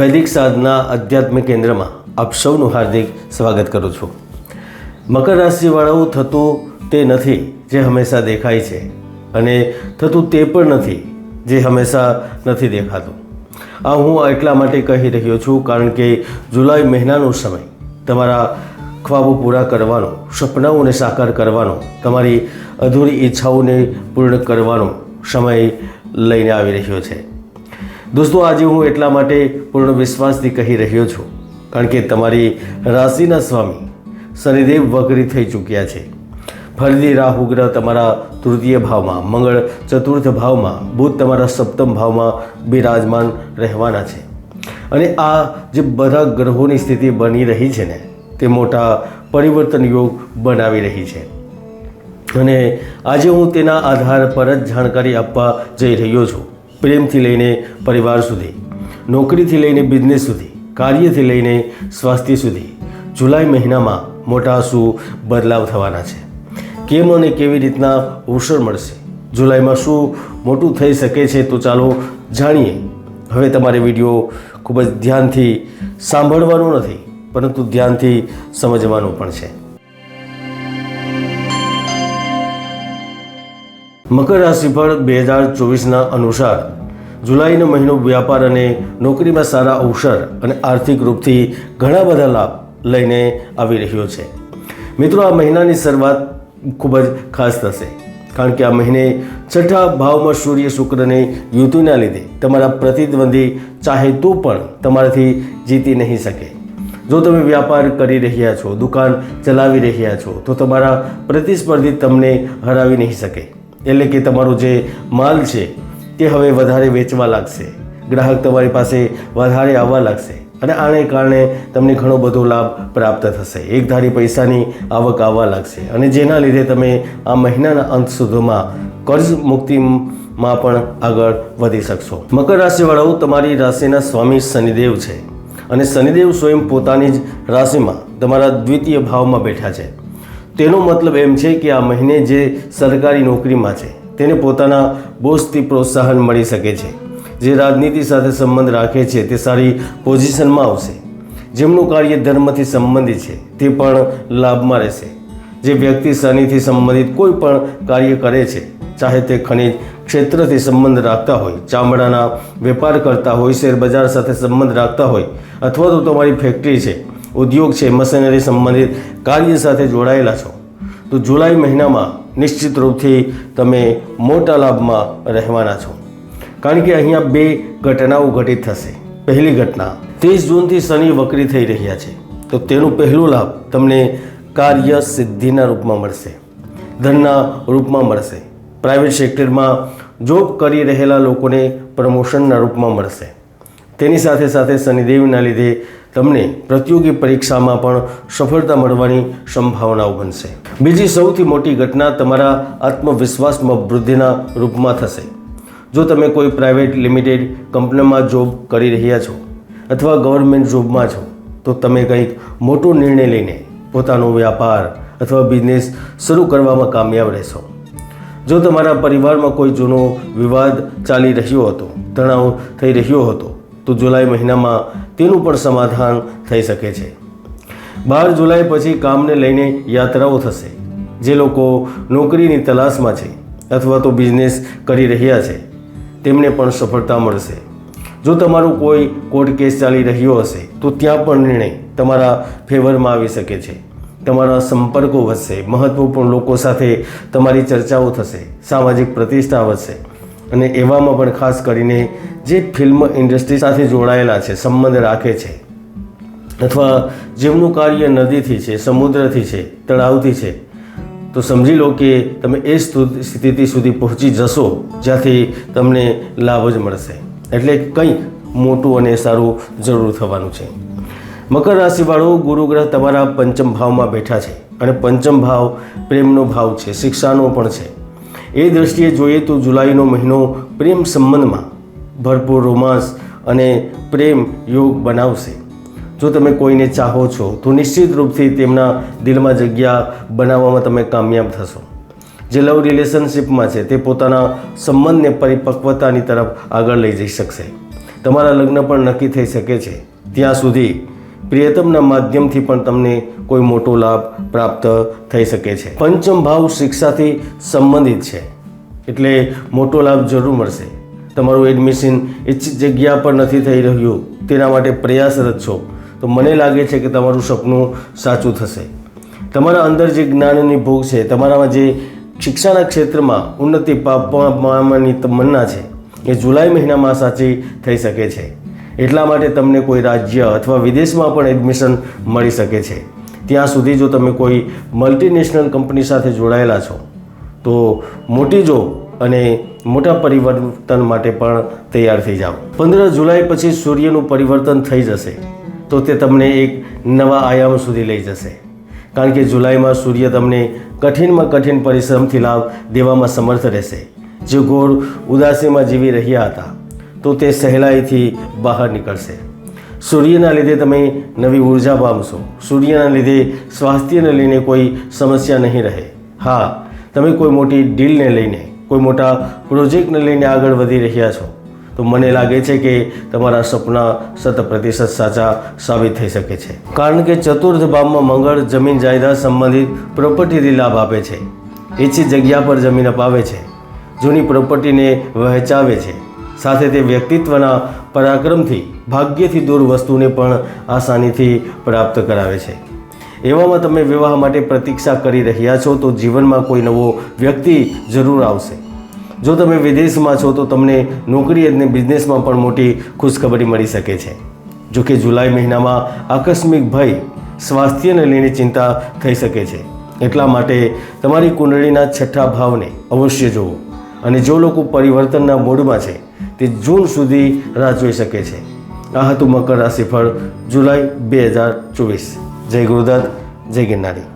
વૈદિક સાધના આધ્યાત્મિક કેન્દ્રમાં આપ સૌનું હાર્દિક સ્વાગત કરું છું. મકર રાશિવાળાઓ, થતું તે નથી જે હંમેશા દેખાય છે અને થતું તે પણ નથી જે હંમેશા નથી દેખાતું. આ હું એટલા માટે કહી રહ્યો છું કારણ કે જુલાઈ મહિનાનો સમય, તમારા ખ્વાબો પૂરા કરવાનો, સપનાઓને સાકાર કરવાનો, તમારી અધૂરી ઈચ્છાઓને પૂર્ણ કરવાનો સમય લઈને આવી રહ્યો છે. દોસ્તો, આજે હું એટલા માટે પૂર્ણ વિશ્વાસથી કહી રહ્યો છું, કારણ કે તમારી રાશિના સ્વામી શનિદેવ વગરી થઈ ચૂક્યા છે. ફરીથી રાહુ ગ્રહ તમારા તૃતીય ભાવમાં, મંગળ ચતુર્થ ભાવમાં, બુધ તમારા સપ્તમ ભાવમાં બિરાજમાન રહેવાના છે. અને આ જે બધા ગ્રહોની સ્થિતિ બની રહી છે ને, તે મોટા પરિવર્તન યોગ બનાવી રહી છે. અને આજે હું તેના આધાર પર જ જાણકારી આપવા જઈ રહ્યો છું. પ્રેમથી લઈને પરિવાર સુધી, નોકરીથી લઈને બિઝનેસ સુધી, કાર્યથી લઈને સ્વાસ્થ્ય સુધી જુલાઈ મહિનામાં મોટા શું બદલાવ થવાના છે. કેમ અને કેવી રીતના અવસર મળશે? જુલાઈમાં શું મોટું થઈ શકે છે તો ચાલો જાણીએ. હવે તમારે વીડિયો ખૂબ જ ધ્યાનથી સાંભળવાનો નથી, પરંતુ ધ્યાનથી સમજવાનું પણ છે. મકર રાશિફળ બે હજાર ચોવીસના અનુસાર જુલાઈનો મહિનો વ્યાપાર અને નોકરીમાં સારા અવસર અને આર્થિક રૂપથી ઘણા બધા લાભ લઈને આવી રહ્યો છે. મિત્રો, આ મહિનાની શરૂઆત ખૂબ જ ખાસ થશે, કારણ કે આ મહિને છઠ્ઠા ભાવમાં સૂર્ય શુક્રને યુતિના લીધે તમારા પ્રતિદ્વંદી ચાહે તો પણ તમારાથી જીતી નહીં શકે. જો તમે વ્યાપાર કરી રહ્યા છો, દુકાન ચલાવી રહ્યા છો, તો તમારા પ્રતિસ્પર્ધી તમને હરાવી નહીં શકે. એટલે કે તમારો જે માલ છે, તે હવે વધારે વેચવા લાગશે. ગ્રાહક તમારી પાસે વધારે આવવા લાગશે અને આને કારણે તમને ઘણો બધો લાભ પ્રાપ્ત થશે. એક ધારી પૈસાની આવક આવવા લાગશે અને જેના લીધે તમે આ મહિનાના અંત સુધીમાં કર્જ મુક્તિમાં પણ આગળ વધી શકશો. મકર રાશિવાળાઓ તમારી રાશિના સ્વામી શનિદેવ છે અને શનિદેવ સ્વયં પોતાની જ રાશિમાં તમારા દ્વિતીય ભાવમાં બેઠા છે. તેનો મતલબ એમ છે કે આ મહિને જે સરકારી નોકરીમાં છે, તેને પોતાના બોસથી પ્રોત્સાહન મળી શકે છે. જે રાજનીતિ સાથે સંબંધ રાખે છે, તે સારી પોઝિશનમાં આવશે. જેમનું કાર્ય ધર્મથી સંબંધિત છે, તે પણ લાભમાં રહેશે. જે વ્યક્તિ શનિથી સંબંધિત કોઈ પણ કાર્ય કરે છે, ચાહે તે ખનિજ ક્ષેત્રથી સંબંધ રાખતા હોય, ચામડાના વેપાર કરતા હોય, શેરબજાર સાથે સંબંધ રાખતા હોય, અથવા તો તમારી ફેક્ટરી છે ઉદ્યોગ છે, મશીનરી સંબંધિત કાર્ય સાથે જોડાયેલા છો. તો જુલાઈ મહિનામાં નિશ્ચિત રૂપથી તમે મોટા લાભમાં રહેવાના છો. કારણ કે અહીંયા બે ઘટનાઓ ઘટિત થશે. પહેલી ઘટના, ત્રીસ જૂનથી શનિ વક્રી થઈ રહ્યા છે. તો તેનું પહેલું લાભ તમને કાર્ય સિદ્ધિના રૂપમાં મળશે. ધનના રૂપમાં મળશે. પ્રાઇવેટ સેક્ટરમાં જોબ કરી રહેલા લોકોને પ્રમોશનના રૂપમાં મળશે. તેની સાથે સાથે શનિદેવના લીધે તમને પ્રતિયોગી પરીક્ષામાં પણ સફળતા મળવાની સંભાવનાઓ બનશે. બીજી સૌથી મોટી ઘટના તમારા આત્મવિશ્વાસમાં વૃદ્ધિના રૂપમાં થશે. જો તમે કોઈ પ્રાઇવેટ લિમિટેડ કંપનીમાં જોબ કરી રહ્યા છો અથવા ગવર્મેન્ટ જોબમાં છો, તો તમે કંઈક મોટો નિર્ણય લઈને પોતાનો વ્યાપાર અથવા બિઝનેસ શરૂ કરવામાં કામયાબ રહેશો. જો તમારા પરિવારમાં કોઈ જૂનો વિવાદ ચાલી રહ્યો હતો, તણાવ થઈ રહ્યો હતો તો જુલાઈ મહિનામાં તેનું પણ સમાધાન થઈ શકે છે. બાર જુલાઈ પછી કામને લઈને યાત્રાઓ થશે. જે લોકો નોકરીની તલાશમાં છે અથવા તો બિઝનેસ કરી રહ્યા છે, તેમને પણ સફળતા મળશે. જો તમારું કોઈ કોર્ટ કેસ ચાલી રહ્યો હશે, તો ત્યાં પણ નિર્ણય તમારા ફેવરમાં આવી શકે છે. તમારા સંપર્કો વધશે, મહત્વપૂર્ણ લોકો સાથે તમારી ચર્ચાઓ થશે, સામાજિક પ્રતિષ્ઠા વધશે. અને એવામાં પણ ખાસ કરીને જે ફિલ્મ ઇન્ડસ્ટ્રી સાથે જોડાયેલા છે, સંબંધ રાખે છે, અથવા જેમનું કાર્ય નદીથી છે, સમુદ્રથી છે, તળાવથી છે, તો સમજી લો કે તમે એ સ્થુ- સ્થિતિ સુધી પહોંચી જશો, જ્યાંથી તમને લાભ જ મળશે. એટલે કંઈક મોટું અને સારું જરૂર થવાનું છે. મકર રાશિવાળો ગુરુગ્રહ તમારા પંચમ ભાવમાં બેઠા છે અને પંચમ ભાવ પ્રેમનો ભાવ છે, શિક્ષાનો પણ છે. એ દૃષ્ટિએ જોઈએ તો જુલાઈનો મહિનો પ્રેમ સંબંધમાં ભરપૂર રોમાંસ અને પ્રેમ યોગ બનાવશે. જો તમે કોઈને ચાહો છો, તો નિશ્ચિત રૂપથી તેમના દિલમાં જગ્યા બનાવવામાં તમે કામયાબ થશો. જે લવ રિલેશનશિપમાં છે, તે પોતાના સંબંધને પરિપક્વતાની તરફ આગળ લઈ જઈ શકશે. તમારા લગ્ન પણ નક્કી થઈ શકે છે. ત્યાં સુધી પ્રિયતમના માધ્યમથી પણ તમને કોઈ મોટો લાભ પ્રાપ્ત થઈ શકે છે. પંચમ ભાવ શિક્ષાથી સંબંધિત છે. એટલે મોટો લાભ જરૂર મળશે. તમારું એડમિશન ઇચ્છિત જગ્યા પર નથી થઈ રહ્યું, તેના માટે પ્રયાસરત છો. તો મને લાગે છે કે તમારું સપનું સાચું થશે. તમારા અંદર જે જ્ઞાનની ભોગ છે, તમારામાં જે શિક્ષાના ક્ષેત્રમાં ઉન્નતિ પામવાની તમન્ના છે, એ જુલાઈ મહિનામાં સાચી થઈ શકે છે. એટલા માટે તમને કોઈ રાજ્ય અથવા વિદેશમાં પણ એડમિશન મળી શકે છે. ત્યાં સુધી જો તમે કોઈ મલ્ટીનેશનલ કંપની સાથે જોડાયેલા છો, તો મોટી જો અને મોટા પરિવર્તન માટે પણ તૈયાર થઈ જાઓ. પંદર જુલાઈ પછી સૂર્યનું પરિવર્તન થઈ જશે, તો તે તમને એક નવા આયામ સુધી લઈ જશે. કારણ કે જુલાઈમાં સૂર્ય તમને કઠિનમાં કઠિન પરિશ્રમથી લાભ દેવામાં સમર્થ રહેશે. જે ઘોર ઉદાસીમાં જીવી રહ્યા હતા. તો તે સહેલાઈથી બહાર નીકળશે. સૂર્યના લીધે તમે નવી ઊર્જા પામશો. સૂર્યના લીધે સ્વાસ્થ્યને લઈને કોઈ સમસ્યા નહીં રહે. હા, તમે કોઈ મોટી ડીલને લઈને, કોઈ મોટા પ્રોજેક્ટને લઈને આગળ વધી રહ્યા છો. તો મને લાગે છે કે તમારા સપના શત પ્રતિશત સાચા સાબિત થઈ શકે છે. કારણ કે ચતુર્થ ભાવમાં મંગળ જમીન જાયદાદ સંબંધિત પ્રોપર્ટીથી લાભ આપે છે. ઇચ્છિત જગ્યા પર જમીન અપાવે છે. જૂની પ્રોપર્ટીને વહેંચાવે છે. સાથે તે વ્યક્તિત્વના પરાક્રમથી, ભાગ્યથી દૂર વસ્તુને પણ આસાનીથી પ્રાપ્ત કરાવે છે. એવામાં તમે વિવાહ માટે પ્રતીક્ષા કરી રહ્યા છો તો જીવનમાં કોઈ નવો વ્યક્તિ જરૂર આવશે. જો તમે વિદેશમાં છો તો તમને નોકરી અને બિઝનેસમાં પણ મોટી ખુશખબરી મળી શકે છે. જો કે જુલાઈ મહિનામાં આકસ્મિક ભય, સ્વાસ્થ્યને લઈને ચિંતા થઈ શકે છે. એટલા માટે તમારી કુંડળીના છઠ્ઠા ભાવને અવશ્ય જુઓ અને જો લોકો પરિવર્તનના મૂડમાં છે તે જૂન સુધી રાહ જોઈ શકે છે. આ હતું મકર રાશિફળ જુલાઈ બે હજાર ચોવીસ. જય ગુરુદત્ત, જય ગિરનારી.